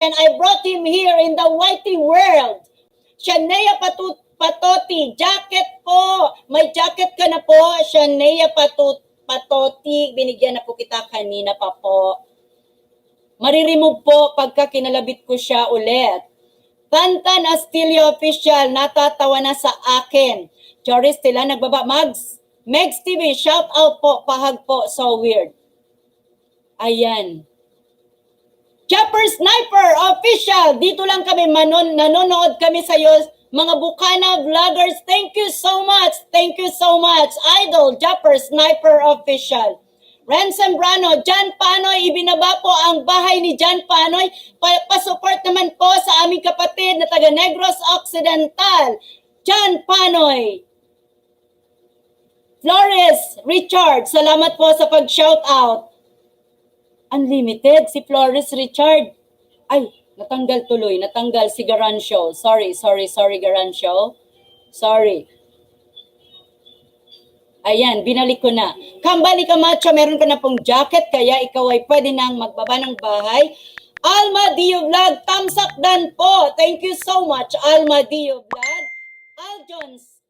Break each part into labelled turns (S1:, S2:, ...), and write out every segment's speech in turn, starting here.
S1: and I brought him here in the whitey world. Shania Patut Patoti, jacket po. May jacket ka na po. Shania Patut Patoti, binigyan na po kita kanina pa po. Maririmove po pagka kinalabit ko siya ulit. Tantan Astilio official, natatawa na sa akin. Joris Tila, nagbaba. Mags, Megs TV, shout out po, pahag po, so weird. Ayan. Chopper Sniper Official, dito lang kami manon, nanonood kami sa iyo. Mga Bukana vloggers, thank you so much. Thank you so much. Idol, Chopper Sniper Official. Ren Sembrano, John Panoy, ibinaba po ang bahay ni John Panoy. Pa- pasupport naman po sa aming kapatid na taga Negros Occidental. John Panoy. Flores Richard, salamat po sa pag-shout out. Unlimited, si Flores Richard. Ay, natanggal tuloy, natanggal si Garancio. Sorry, sorry, sorry Garancio. Sorry. Ayan, binalik ko na. Kambali Camacho, meron ka na pong jacket, kaya ikaw ay pwede nang magbaba ng bahay. Alma Dio Vlog, tamsak dan po. Thank you so much, Alma Dio Vlog. Aljons,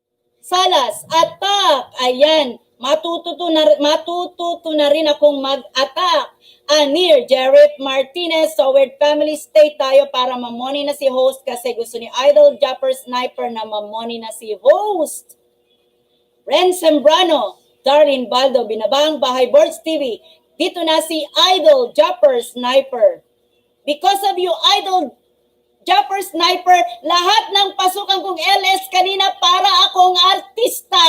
S1: Salas, attack. Ayan, matututo na, matututo na rin akong mag-attack. Anir, Jarrett Martinez, so weird family stay tayo para mamoni na si host kasi gusto ni Idol Japper Sniper na mamoni na si host. Ren Sembrano, Darlene Baldo, Binabang Bahay Boards TV. Dito na si Idol Japper Sniper. Because of you, Idol Japper Sniper, lahat ng pasukan kong LS kanina para akong artista.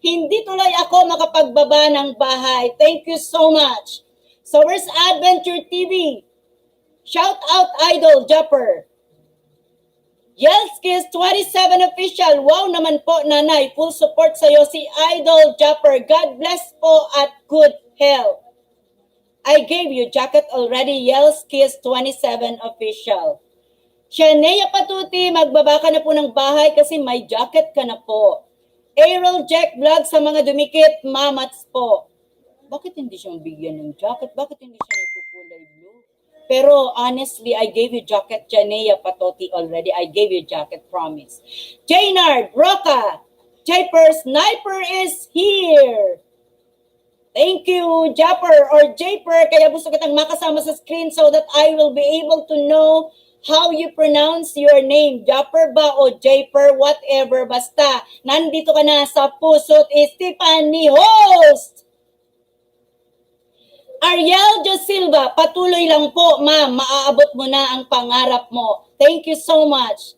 S1: Hindi tuloy ako makapagbaba ng bahay. Thank you so much. So where's Adventure TV? Shout out Idol Japper. Yelskis 27 official. Wow naman po nanay. Full support sa iyo si Idol Japper. God bless po at good health. I gave you jacket already. Yelskis 27 official. Shania Patuti, magbaba ka na po ng bahay kasi may jacket ka na po. Aerial Jack Vlog sa mga dumikit, mamats po. Bakit hindi siya bigyan ng jacket? Bakit hindi siya nagkukulay blue? Pero honestly, I gave you jacket, Janea Patoti already. I gave you jacket, promise. Jaynard, Roca, Japper Sniper is here. Thank you, Japper or Japer. Kaya gusto kitang makasama sa screen so that I will be able to know how you pronounce your name. Japper ba o Japer, whatever. Basta, nandito ka na sa puso't Stephanie Host. Ariel De Silva, patuloy lang po, ma'am. Maaabot mo na ang pangarap mo. Thank you so much.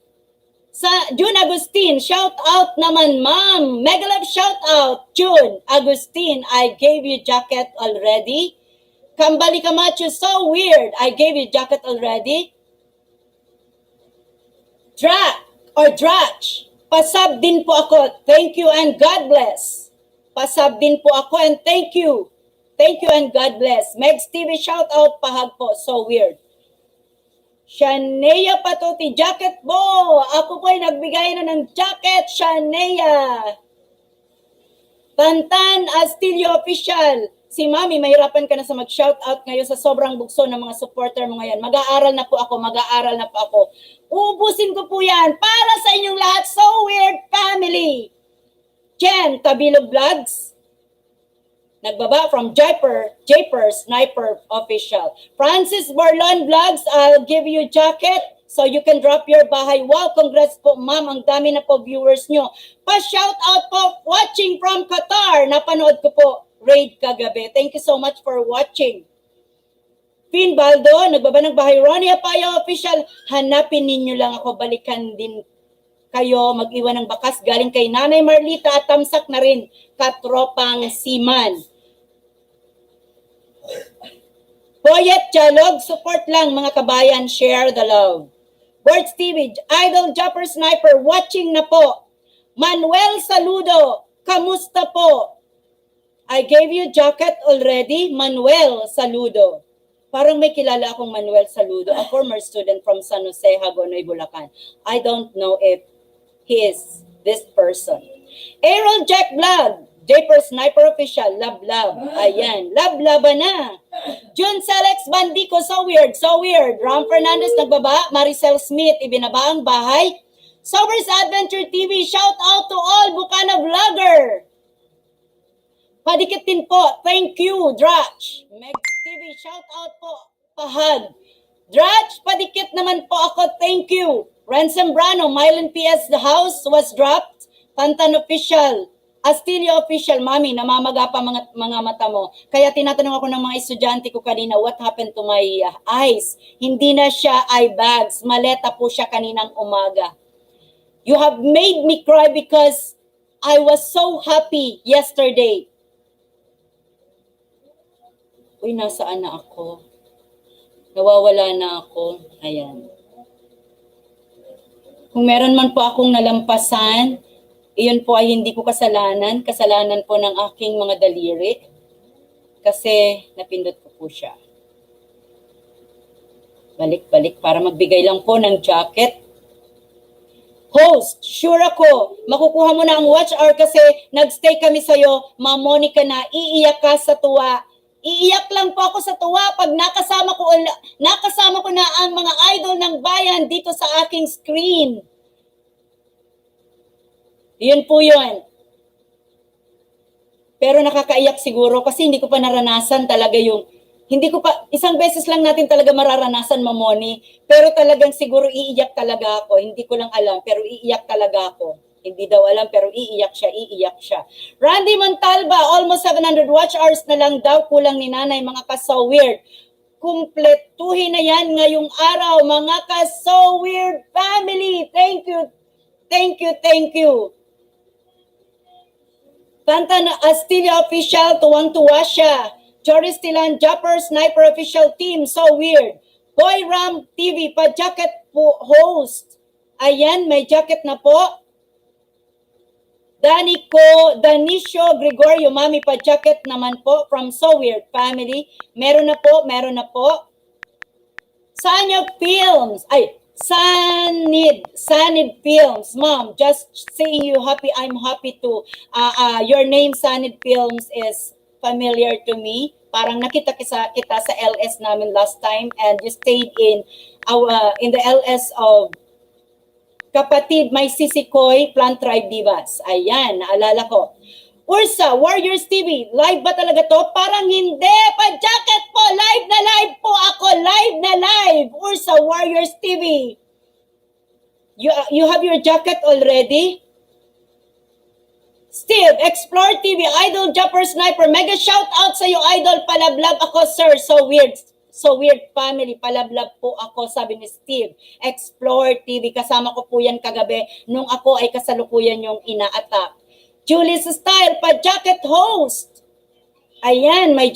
S1: Sa June Agustin, shout out naman, ma'am. Mega love shout out. June Agustin, I gave you jacket already. Kambali Camacho, so weird. I gave you jacket already. Drak or Drach, pasab din po ako. Thank you and God bless. Pasab din po ako and thank you. Thank you and God bless. Megs TV shout out pahag po. So weird. Shania Patuti, jacket mo! Ako po ay nagbigay na ng jacket, Shania! Tantan Astilio Official. Si Mami, mahirapan ka na sa mag-shout out ngayon sa sobrang bugso ng mga supporter mo ngayon. Mag-aaral na po ako, mag-aaral na po ako. Ubusin ko po yan para sa inyong lahat. So weird family. Jen, Tabilog Vlogs. Nagbaba from Japer, Japer Sniper Official. Francis Borlon Vlogs, I'll give you jacket so you can drop your bahay. Wow, congrats po ma'am. Ang dami na po viewers nyo. Pa-shout out po watching from Qatar. Napanood ko po raid kagabi. Thank you so much for watching. Finn Baldo, nagbaba ng bahay. Ronnie Apaya Official, hanapin ninyo lang ako. Balikan din kayo mag-iwan ng bakas galing kay Nanay Marlita at tamsak na rin katropang Siman. Poyet Jalog, support lang mga kabayan, share the love. Birds TV, Idol Jumper Sniper, watching na po. Manuel Saludo, kamusta po? I gave you jacket already, Manuel Saludo. Parang may kilala akong Manuel Saludo, a former student from San Jose, Hagonoy, Bulacan. I don't know if he is this person. Aaron Jack Vlog, Japer Sniper Official, love love. Ayan, love love na. June Selex Bandico, so weird, so weird. Ram Fernandez nagbaba, Maricel Smith, ibinaba ang bahay. Sobers Adventure TV, shout out to all Bukana vlogger. Padikit din po, thank you, Drach. Meg TV, shout out po, pahag. Drach, padikit naman po ako, thank you. Ransom Brano, Mylan PS, the house was dropped. Tantan official. Astilio official, mami, namamaga pa mga, mga mata mo. Kaya tinatanong ako ng mga estudyante ko kanina, what happened to my uh, eyes? Hindi na siya eye bags. Maleta po siya kaninang umaga. You have made me cry because I was so happy yesterday. Uy, nasaan na ako? Nawawala na ako. Ayan. Kung meron man po akong nalampasan, iyon po ay hindi ko kasalanan. Kasalanan po ng aking mga daliri. Kasi napindot ko po siya. Balik-balik para magbigay lang po ng jacket. Host, sure ako, makukuha mo na ang watch hour kasi nagstay kami sa'yo, Ma Monica na, iiyak ka sa tuwa. Iiyak lang po ako sa tuwa pag nakasama ko, nakasama ko na ang mga idol ng bayan dito sa aking screen. Yun po yun. Pero nakakaiyak siguro kasi hindi ko pa naranasan talaga yung hindi ko pa isang beses lang natin talaga mararanasan mamoni pero talagang siguro iiyak talaga ako hindi ko lang alam pero iiyak talaga ako hindi daw alam pero iiyak siya iiyak siya Randy Montalba almost 700 watch hours na lang daw kulang ni nanay mga ka-so weird kumpletuhin na yan ngayong araw mga ka-so weird family thank you thank you thank you Kanta na Astilla Official, tuwang-tuwa siya. Joris Tilan, Japper Sniper Official Team, so weird. Boy Ram TV, pa-jacket po host. Ayan, may jacket na po. Danico, Danicio Gregorio, mami pa-jacket naman po from So Weird Family. Meron na po, meron na po. Sanyo Films, ay, Sanid, Sanid Films, mom, just saying you happy, I'm happy to, uh, uh, your name Sanid Films is familiar to me. Parang nakita kita, kita sa LS namin last time and you stayed in our, in the LS of kapatid, may sisikoy, Plant Tribe Divas. Ayan, naalala ko. Ursa, Warriors TV, live ba talaga to? Parang hindi. Pa-jacket po, live na live po ako. Live na live. Ursa, Warriors TV. You, you have your jacket already? Steve, Explore TV, Idol Jumper Sniper, mega shout out sa iyo, Idol. Palablab ako, sir. So weird. So weird family. Palablab po ako, sabi ni Steve. Explore TV, kasama ko po yan kagabi nung ako ay kasalukuyan yung ina-attack. Julius Style, pa-jacket host. Ayan, may